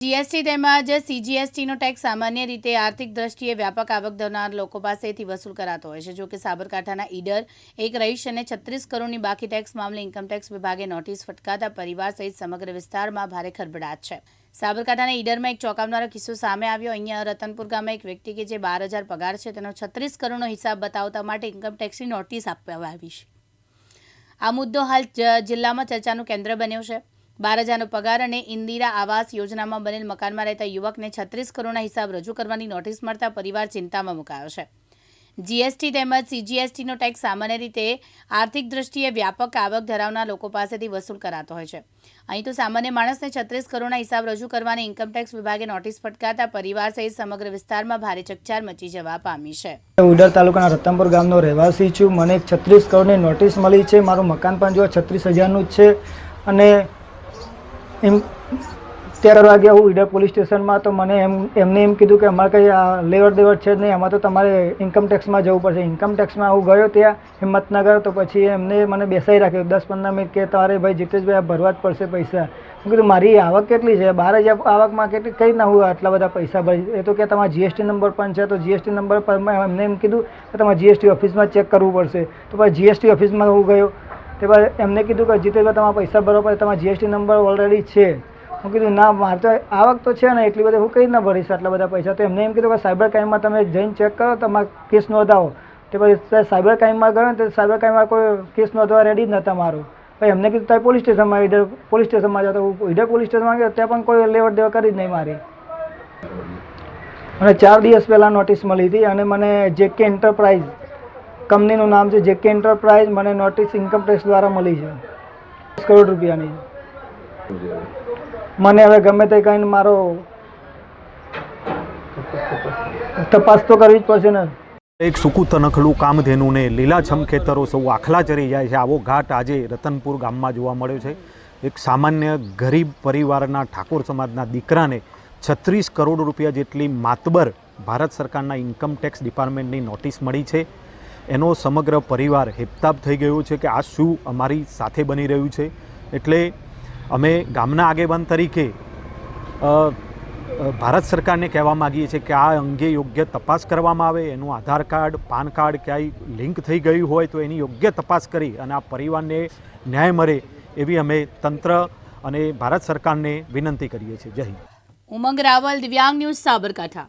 GST તેમજ સીજીએસટીનો tax સામાન્ય રીતે આર્થિક દ્રષ્ટિએ વ્યાપક આવક ધરાવનાર લોકો પાસેથી વસૂલ કરાતો હોય છે. જો કે સાબરકાંઠાના ઈડર એક રહીશ અને છત્રીસ કરોડની બાકી ટેક્સ મામલે ઇન્કમટેક્સ વિભાગે નોટિસ ફટકારતા પરિવાર સહિત સમગ્ર વિસ્તારમાં ભારે ખળભળાટ છે. સાબરકાંઠાના ઈડરમાં એક ચોંકાવનારો કિસ્સો સામે આવ્યો. અહીંયા રતનપુર ગામમાં એક વ્યક્તિ કે જે બાર હજાર પગાર છે, તેનો છત્રીસ કરોડનો હિસાબ બતાવતા માટે ઇન્કમટેક્સની નોટિસ આપવામાં આવી છે. આ મુદ્દો હાલ જિલ્લામાં ચર્ચાનું કેન્દ્ર બન્યો છે. બાર હજારનો પગાર અને ઇન્દિરા આવાસ યોજનામાં બનેલ મકાનમાં રહેતા યુવકને છત્રીસ કરોડના હિસાબ રજૂ કરવાની નોટિસ મળતા પરિવાર ચિંતામાં મુકાયો છે. જીએસટી તેમજ સીજીએસટીનો ટેક્સ સામાન્ય રીતે આર્થિક દ્રષ્ટિએ વ્યાપક આવક ધરાવનાર લોકો પાસેથી વસૂલ કરાતો હોય છે. અહીં તો સામાન્ય માણસને છત્રીસ કરોડના હિસાબ રજૂ કરવાની ઇન્કમટેક્સ વિભાગે નોટિસ ફટકારતા પરિવાર સહિત સમગ્ર વિસ્તારમાં ભારે ચકચાર મચી જવા પામી છે. ઉડર તાલુકાના રતનપુર ગામનો રહેવાસી છું. મને છત્રીસ કરોડની નોટિસ મળી છે. મારું મકાન પણ જો છત્રીસ હજારનું જ છે અને એમ તેર વાગે હું ઈડર પોલીસ સ્ટેશનમાં તો મને એમ, એમને એમ કીધું કે અમારે કંઈ આ લેવડ દેવડ છે જ નહીં આમાં તો તમારે ઇન્કમ ટેક્સમાં જવું પડશે. ઇન્કમ ટેક્સમાં હું ગયો ત્યાં હિંમતનગર, તો પછી એમને મને બેસાઈ રાખ્યો. દસ પંદર મિનિટ કે તારે ભાઈ જીતેશભાઈ આ ભરવા જ પડશે પૈસા. મેં કીધું, મારી આવક કેટલી છે? બાર હજાર આવકમાં કેટલી, કઈ ના હું આટલા બધા પૈસા ભરી. એ તો કે તમારા જીએસટી નંબર પણ છે, તો જીએસટી નંબર પર એમને એમ કીધું કે તમારે જીએસટી ઓફિસમાં ચેક કરવું પડશે. તો પછી જીએસટી ઓફિસમાં હું ગયો. તે બાદ એમને કીધું કે જીતેશભાઈ તમારા પૈસા ભરવા પડે તમારા જીએસટી નંબર ઓલરેડી છે. હું કીધું, ના, મારે તો આવક તો છે ને એટલી બધી હું કઈ રીતના ભરીશ આટલા બધા પૈસા? તો એમને એમ કીધું કે સાયબર ક્રાઇમમાં તમે જઈને ચેક કરો, તમારા કેસ નોંધાવો. તે પછી સાયબર ક્રાઇમમાં ગયો ને, તો સાયબર ક્રાઇમમાં કોઈ કેસ નોંધવા રેડી જ નહોતા મારું. પછી એમને કીધું ત્યાં પોલીસ સ્ટેશનમાં ઈડર પોલીસ સ્ટેશનમાં જાઓ. તો હું ઈડર પોલીસ સ્ટેશનમાં ગયો, ત્યાં પણ કોઈ લેવડ દેવા કરી જ નહીં મારી. અને ચાર દિવસ પહેલાં નોટિસ મળી હતી અને મને જેકે એન્ટરપ્રાઇઝ કંપનીનું નામ છે જેકે એન્ટરપ્રાઇઝ મને નોટિસ ઇન્કમ ટેક્સ દ્વારા મળી છે. દસ કરોડ રૂપિયાની. મને હવે ગમે તે કહીને મારો તપાસ તો કરવી જ પડશે ને. એક સૂકું તનખડું કામધેનુને લીલાછમ ખેતરો સૌ આખલા ચરી જાય છે. આવો ઘાટ આજે રતનપુર ગામમાં જોવા મળ્યો છે. એક સામાન્ય ગરીબ પરિવારના ઠાકોર સમાજના દીકરાને છત્રીસ કરોડ રૂપિયા જેટલી માતબર ભારત સરકારના ઇન્કમ ટેક્સ ડિપાર્ટમેન્ટની નોટિસ મળી છે. એનો સમગ્ર પરિવાર હેપતાબ થઈ ગયો છે કે આ શું અમારી સાથે બની રહ્યું છે. એટલે અમે ગામના આગેવાન તરીકે ભારત સરકારને કહેવા માગીએ છીએ કે આ અંગે યોગ્ય તપાસ કરવામાં આવે, એનું આધાર કાર્ડ, પાન કાર્ડ ક્યાંય લિંક થઈ ગયું હોય તો એની યોગ્ય તપાસ કરી અને આ પરિવારને ન્યાય મળે એવી અમે તંત્ર અને ભારત સરકારને વિનંતી કરીએ છીએ. જય હિન્દ. ઉમંગ રાવલ, દિવ્યાંગ ન્યૂઝ સાબરકાંઠા.